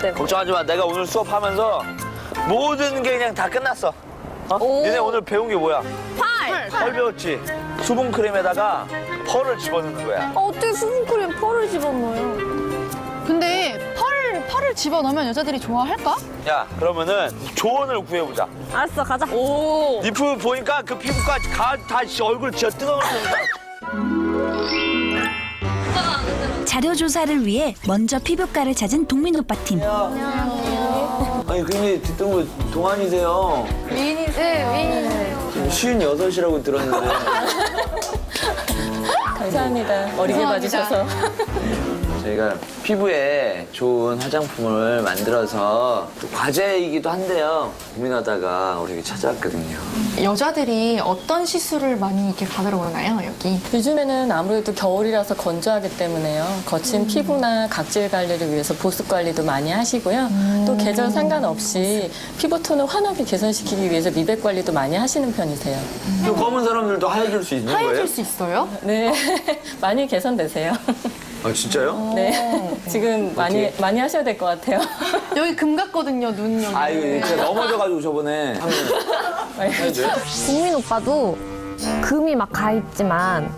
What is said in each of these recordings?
때문에. 걱정하지 마. 내가 오늘 수업하면서 모든 게 그냥 다 끝났어. 어? 니네 오늘 배운 게 뭐야? 팔! 펄 배웠지? 수분 크림에다가 펄을 집어넣는 거야. 어, 어떻게 수분크림 펄을 집어넣어요? 근데 펄, 펄을 집어넣으면 여자들이 좋아할까? 야, 그러면은 조언을 구해보자. 알았어, 가자. 오! 니프 보니까 그 피부가 가, 다 씨, 얼굴 진짜 뜨거울 테니까. 자료 조사를 위해 먼저 피부과를 찾은 동민 오빠 팀. 아니, 근데 듣던 거 동안이세요. 네, 쉬운 여섯이라고 들었는데. 감사합니다. 어리게 봐주셔서. 저희가 피부에 좋은 화장품을 만들어서 또 과제이기도 한데요. 고민하다가 우리 찾아왔거든요. 여자들이 어떤 시술을 많이 이렇게 받으러 오나요, 여기? 요즘에는 아무래도 겨울이라서 건조하기 때문에요. 거친 피부나 각질 관리를 위해서 보습 관리도 많이 하시고요. 또 계절 상관없이 피부 톤을 환하게 개선시키기 위해서 미백 관리도 많이 하시는 편이세요. 또 검은 사람들도 하얘질 수 있는 거예요? 하얘질 수 있어요? 네, 많이 개선되세요. 아, 진짜요? 네, 지금 많이 많이 하셔야 될 것 같아요. 여기 금 같거든요, 눈 여기. 아유, 제가 넘어져가지고 저번에. 국민 오빠도 금이 막 가 있지만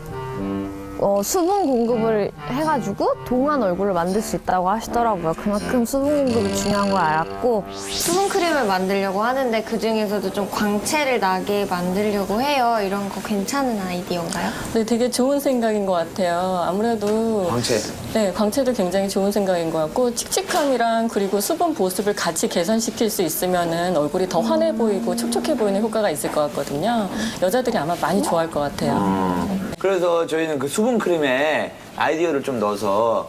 어, 수분 공급을 해가지고 동안 얼굴을 만들 수 있다고 하시더라고요. 그만큼 수분 공급이 중요한 걸 알았고 수분 크림을 만들려고 하는데 그 중에서도 좀 광채를 나게 만들려고 해요. 이런 거 괜찮은 아이디어인가요? 네, 되게 좋은 생각인 것 같아요. 아무래도 광채. 네, 광채도 굉장히 좋은 생각인 것 같고 칙칙함이랑 그리고 수분 보습을 같이 개선시킬 수 있으면은 얼굴이 더 환해 보이고 촉촉해 보이는 효과가 있을 것 같거든요. 여자들이 아마 많이 좋아할 것 같아요. 그래서 저희는 그 수분 크림에 아이디어를 좀 넣어서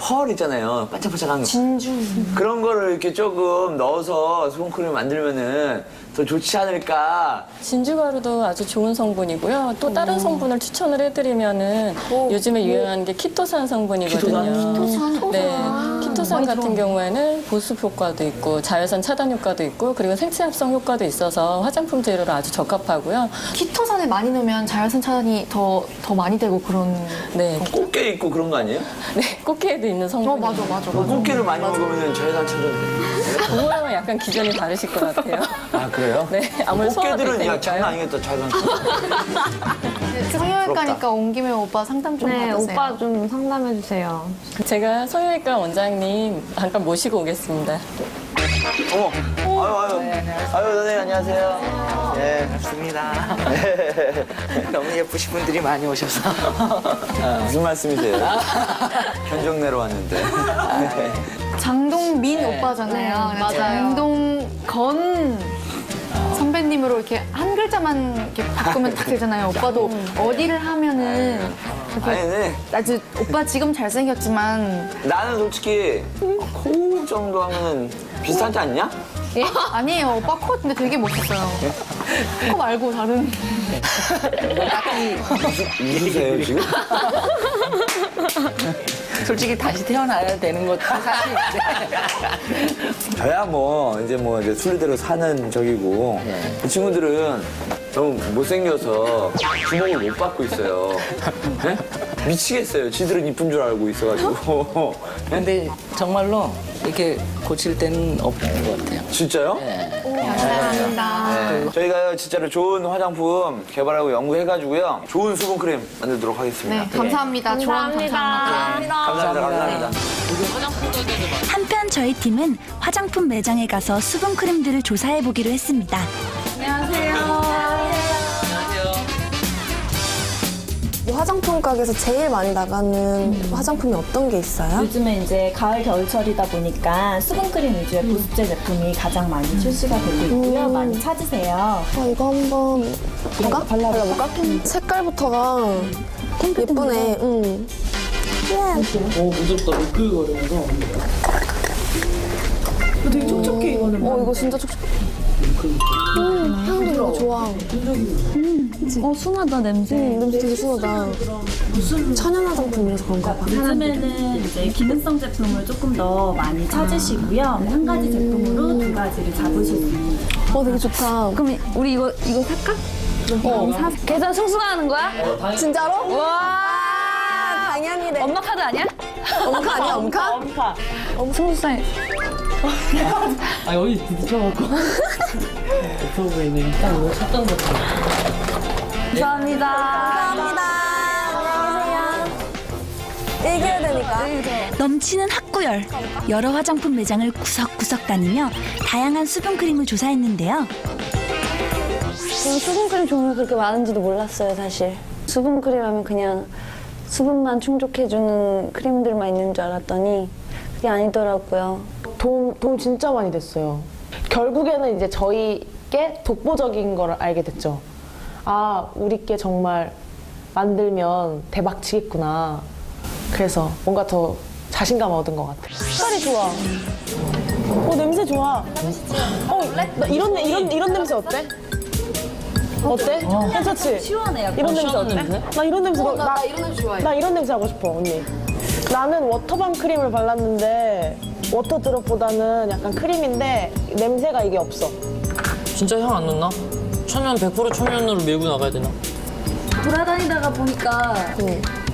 펄 있잖아요. 반짝반짝한 거. 진주. 그런 거를 이렇게 조금 넣어서 수분 크림 만들면은 더 좋지 않을까. 진주가루도 아주 좋은 성분이고요. 또 다른 성분을 추천을 해드리면은 요즘에 유행하는 게 키토산 성분이거든요. 키토산? 네. 키토산 같은 경우에는 보습 효과도 있고 자외선 차단 효과도 있고 그리고 생체 합성 효과도 있어서 화장품 재료로 아주 적합하고요. 키토산을 많이 넣으면 자외선 차단이 더, 더 많이 되고 그런. 네. 꽃게 있고 그런 거 아니에요? 네. 꽃게에도 있는 어, 성분이. 맞아, 맞아, 그 맞아. 꽃게를 많이 먹으면 자외선 차단. 그거랑은 약간 기전이 다르실 것 같아요. 아, 그래요? 네. 아무래도 꽃게들은 야, 장난. 아니겠다, 자외선 차단. 성형외과니까 온 김에 오빠 상담 좀 네, 받으세요. 오빠 좀 상담해 주세요. 제가 성형외과 원장님 잠깐 모시고 오겠습니다. 어머. 아유, 아유. 아유, 선생님, 안녕하세요. 네. 반갑습니다. 너무 예쁘신 분들이 많이 오셔서. 아, 무슨 말씀이세요? 견적내러 왔는데. 장동민 오빠잖아요. 네, 맞아요. 장동건 선배님으로 이렇게 한 글자만 이렇게 바꾸면 딱 되잖아요. 오빠도 어디를 하면은 이렇게 아니, 네. 아주 오빠 지금 잘생겼지만 나는 솔직히 코 정도 하면 비슷하지 않냐? 아니에요. 오빠 코 근데 되게 멋있어요. 코 말고 다른 웃으세요, 지금? 솔직히 다시 태어나야 되는 것도 사실인데. 저야 뭐, 이제 뭐, 이제 순리대로 사는 적이고, 그 친구들은 너무 못생겨서 주목을 못 받고 있어요. 네? 미치겠어요. 지들은 이쁜 줄 알고 있어가지고. 네? 근데 정말로 이렇게 고칠 때는 없는 것 같아요. 진짜요? 감사합니다. 네. 저희가 진짜로 좋은 화장품 개발하고 연구해가지고요. 좋은 수분 크림 만들도록 하겠습니다. 네, 감사합니다. 조언 감사합니다. 감사합니다. 감사합니다. 한편 저희 팀은 화장품 매장에 가서 수분 크림들을 조사해 보기로 했습니다. 화장품 가게에서 제일 많이 나가는 화장품이 어떤 게 있어요? 요즘에 이제 가을 겨울철이다 보니까 수분크림 위주의 보습제 제품이 가장 많이 출시가 되고 있고요. 많이 찾으세요. 어, 이거 한번 볼까? 발라볼까? 색깔부터가 예쁘네. 응. 오, 부드럽다. 미끌거리면서. 어, 이거 진짜 촉촉. 음, 향도 너무 좋아. 어, 순하다, 냄새. 음, 냄새 되게 순하다. 천연 화장품이라서 그런가 봐. 요즘에는 이제 기능성 제품을 조금 더 많이 찾으시고요. 한 가지 제품으로 두 가지를 잡으실 수 있는. 어, 되게 좋다. 그럼 우리 이거, 이거 살까? 어. 사, 계산 승수하는 거야? 진짜로? 와! 당연히래. 엄마 카드 아니야? 엄카 아니야, 엄카? 승수사 아 여기 부딪혀갖 고 없어 보이네 딱 이거 쳤던 것 같아 감사합니다. 감사합니다. 안녕히 계세요. 이겨야 되니까. 넘치는 학구열. 여러 화장품 매장을 구석구석 다니며 다양한 수분 크림을 조사했는데요. 저는 수분크림 종류가 그렇게 많은지도 몰랐어요, 사실. 수분크림 하면 그냥 수분만 충족해주는 크림들만 있는 줄 알았더니 그게 아니더라고요. 도움, 도움 진짜 많이 됐어요. 결국에는 이제 저희께 독보적인 걸 알게 됐죠. 아, 우리께 정말 만들면 대박 치겠구나. 그래서 뭔가 더 자신감 얻은 것 같아요. 색깔이 좋아. 어, 냄새 좋아. 어, 나 이런, 내- 이런, 이런 냄새 어때? 어때? 괜찮지? 시원해요. 이런 냄새 어때? 냄새? 나 이런 냄새 너- 나, 이런 거 좋아해. 나 이런 냄새 하고 싶어 언니. 나는 워터밤 크림을 발랐는데 워터드롭보다는 약간 크림인데 냄새가 이게 없어. 진짜 향 안 났나? 천연 100% 천연으로 밀고 나가야 되나? 돌아다니다가 보니까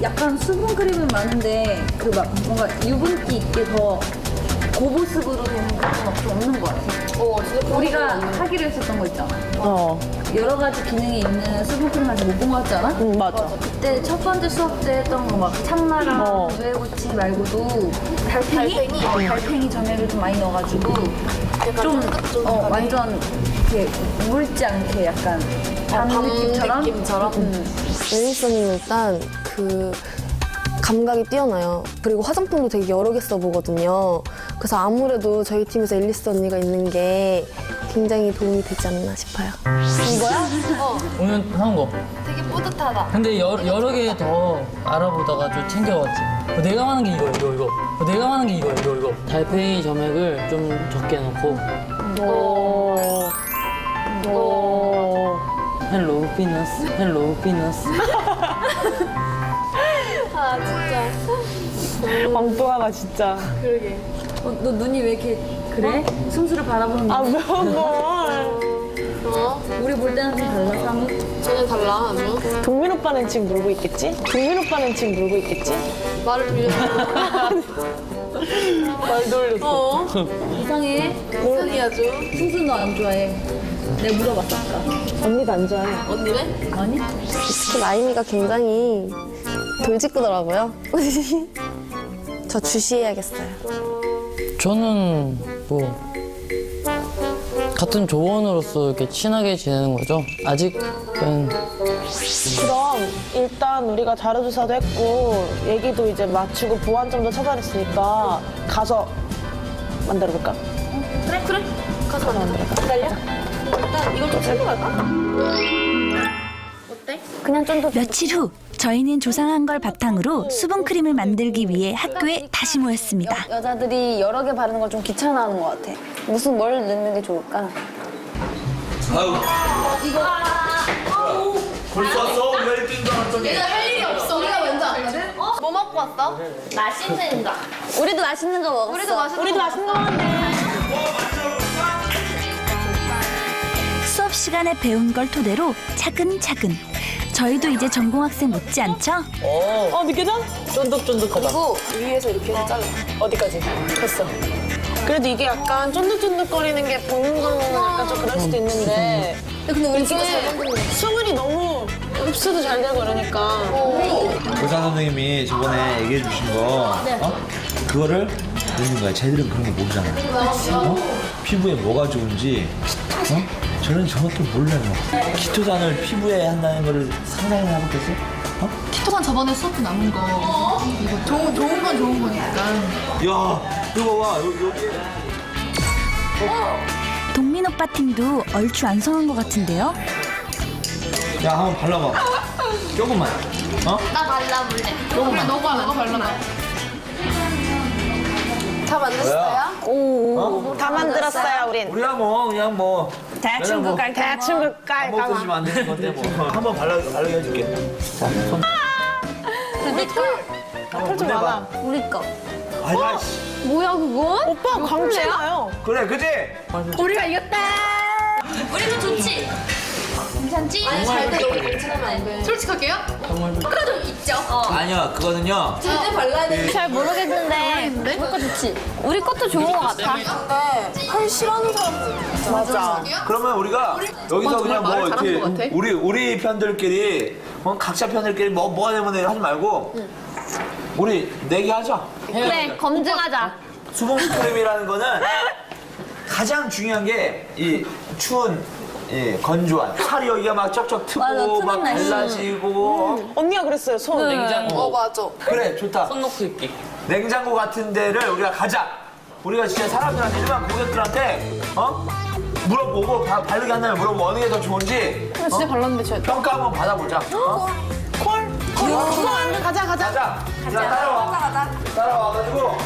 약간 수분 크림은 많은데 그 막 뭔가 유분기 있게 더 고보습으로 되는 그런 건좀 없는 것 같아. 우리가 하기로 했었던 거 있잖아. 어, 여러 가지 기능이 있는 수분 크림 아직 못본거 같지 않아? 응 맞아. 그때 첫 번째 수업 때 했던 거 막 참나랑 어. 누에고치 말고도 달팽이? 달팽이? 달팽이 점액을 좀 많이 넣어가지고 좀 어, 완전 이렇게 물지 않게 약간 밤 느낌처럼? 음. 멜리서는 일단 그 감각이 뛰어나요. 그리고 화장품도 되게 여러 개 써보거든요. 그래서 아무래도 저희 팀에서 앨리스 언니가 있는 게 굉장히 도움이 되지 않나 싶어요. 오늘 한 거. 되게 뿌듯하다. 근데 여러, 여러 개 더 알아보다가 좀 챙겨왔지. 어, 내가 하는 게 이거, 이거, 이거. 어, 내가 하는 게 이거, 이거, 이거. 달팽이 점액을 좀 적게 넣고. 오, 오. 헬로 피너스, 헬로 피너스. 엉뚱하다 진짜. 어, 너 눈이 왜 이렇게 그래? 순수를 바라보는 아, 눈이 뭐, 뭘. 우리 볼 때는 좀 달라 사뭇? 저는 달라 아주. 동민 오빠는 지금 놀고 있겠지? 동민 오빠는 지금 놀고 있겠지? 말을 돌려. 말 돌렸어. 이상해 이상해 아주. 순수 너 안 좋아해 내가 물어봤어 아까 언니도 안 좋아해. 언니네? 아니? 특히 라임이가 굉장히 돌직구더라고요. 저 주시해야겠어요. 저는 뭐 같은 조원으로서 이렇게 친하게 지내는 거죠. 아직은 그럼 일단 우리가 자료조사도 했고 얘기도 이제 맞추고 보완점도 찾아냈으니까 가서 만들어볼까? 그래 그래 가서 만들어볼까? 기다려. 일단 이걸 좀 챙겨 갈까? 그냥 좀더 며칠 후 저희는 조사한 걸 바탕으로 수분크림을 만들기 위해 학교에 다시 모였습니다. 여자들이 여러 개 바르는 걸 좀 귀찮아하는 것 같아. 무슨 뭘 넣는 게 좋을까? 벌써 왔어? 왜 이렇게 일어났더니? 할 일이 없어. 우리가 먼저 왔거든. 뭐 먹고 왔어? 맛있는 거. 우리도 맛있는 거 먹었어. 우리도 맛있는 우리도 맛있는 거. 수업 시간에 배운 걸 토대로 차근차근 저희도 이제 전공학생 못지않죠? 어어 느껴져? 쫀득쫀득하다. 그리고 위에서 이렇게 해서 잘라. 어디까지? 됐어. 그래도 이게 약간 쫀득쫀득거리는 게 보는 거는 약간 좀 그럴 수도 있는데 근데 우리 이게 수분이 너무 흡수도 잘 되고 이러니까 의사 선생님이 저번에 얘기해 주신 거, 어? 그거를 넣는 거야. 쟤들은 그런 거 모르잖아. 어? 피부에 뭐가 좋은지, 어? 저는 저것도 몰라요. 키토산을 피부에 한다는 거를 상상을 해보겠어? 어? 키토산 저번에 수업 남은 거. 이거 좋은, 좋은 건 좋은 거니까. 야, 이거 봐. 여기, 여기. 동민 오빠 팀도 얼추 완성한 것 같은데요? 야, 한번 발라봐. 조금만. 어? 나 발라볼래. 조금만. 너가 너가 발라놔. 다 만드셨어요? 다 만들었어요 우린. 우리야 뭐, 그냥 뭐. 대충 뭐, 그깔 대충 그깔 한번 쓰시면 안 되는 건데 뭐. 한번 발라, 발라게 해줄게. 자, 손. 털좀 많아. 우리 거. 아야, 씨. 뭐야 그거? 오빠 광채나요? 그래, 그지? 우리가 이겼다. 우리도 좋지? 괜찮지? 아니 잘때 너무 괜찮으면 안 돼. 솔직할게요. 그래도 있죠. 아니요, 그거는요. 절대 발라야 돼. 잘 모르겠는데 우리 거 좋지? 우리 것도 좋은 것 같아. 펄 싫어하는 사람들 맞아. 그러면 우리가 여기서 그냥 뭐 이렇게. 우리 우리 편들끼리 뭐 각자 편들끼리 뭐 뭐가 되면 하지 말고 우리 내기 하자. 그래 검증하자. 수분 크림이라는 거는 가장 중요한 게 이 추운 이 건조한. 살이 여기가 막 쩍쩍 트고 맞아, 트는 막 날씨. 갈라지고. 언니가 그랬어요. 손. 냉장고. 어 맞아. 그래 좋다. 손 놓고 있기. 냉장고 같은 데를 우리가 가자. 우리가 진짜 사람들한테 일반 고객들한테 어? 물어보고 바, 바르게 한다면 물어보고 어느 게 더 좋은지 나 진짜 발랐는데 저 평가 한번 받아보자. 어? 콜? 콜? 가자, 가자. 가자. 야 따라와. 따라와가지고